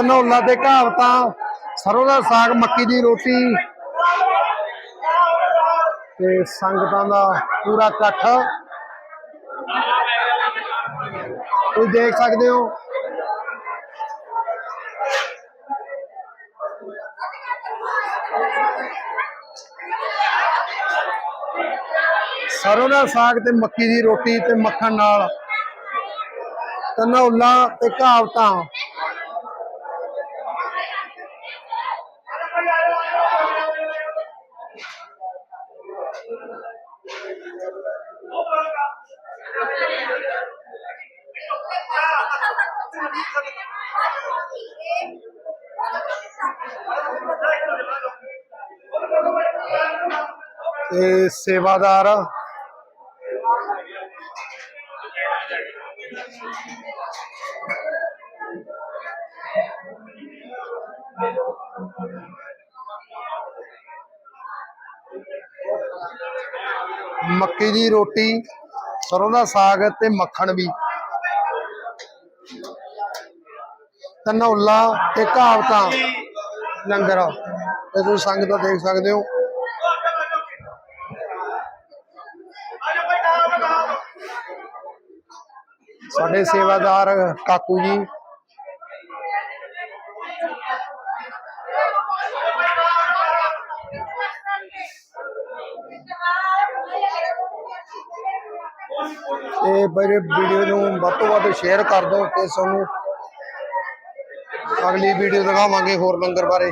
ਧਨੌਲਾ ਤੇ ਕਹਾਵਤਾਂ ਸਰੋਂ ਦਾ ਸਾਗ, ਮੱਕੀ ਦੀ ਰੋਟੀ ਤੇ ਸੰਗਤਾਂ ਦਾ ਪੂਰਾ ਇਕੱਠ। ਤੁਸੀਂ ਦੇਖ ਸਕਦੇ ਹੋ। ਸਰੋਂ ਦਾ ਸਾਗ ਤੇ ਮੱਕੀ ਦੀ ਰੋਟੀ ਤੇ ਮੱਖਣ ਨਾਲ ਧਨੌਲਾ ਤੇ ਘਾਵਤਾਂ ਤੇ ਸੇਵਾਦਾਰ ਮੱਕੀ ਦੀ ਰੋਟੀ, ਸਰੋਂ ਦਾ ਸਾਗ ਤੇ ਮੱਖਣ ਵੀ। ਧਨੌਲਾ ਤੇ ਕਹਾਵਤਾਂ ਲੰਗਰ। ਤੇ ਤੁਸੀਂ ਸੰਗਤਾਂ ਦੇਖ ਸਕਦੇ ਹੋ। ਸਾਡੇ ਸੇਵਾਦਾਰ ਕਾਕੂ ਜੀ। ਤੇ ਮੇਰੇ ਵੀਡੀਓ ਨੂੰ ਵੱਧ ਤੋਂ ਵੱਧ ਸ਼ੇਅਰ ਕਰ ਦਿਓ ਤੇ ਸਾਨੂੰ ਅਗਲੀ ਵੀਡੀਓ ਦਿਖਾਵਾਂਗੇ ਹੋਰ ਲੰਗਰ ਬਾਰੇ।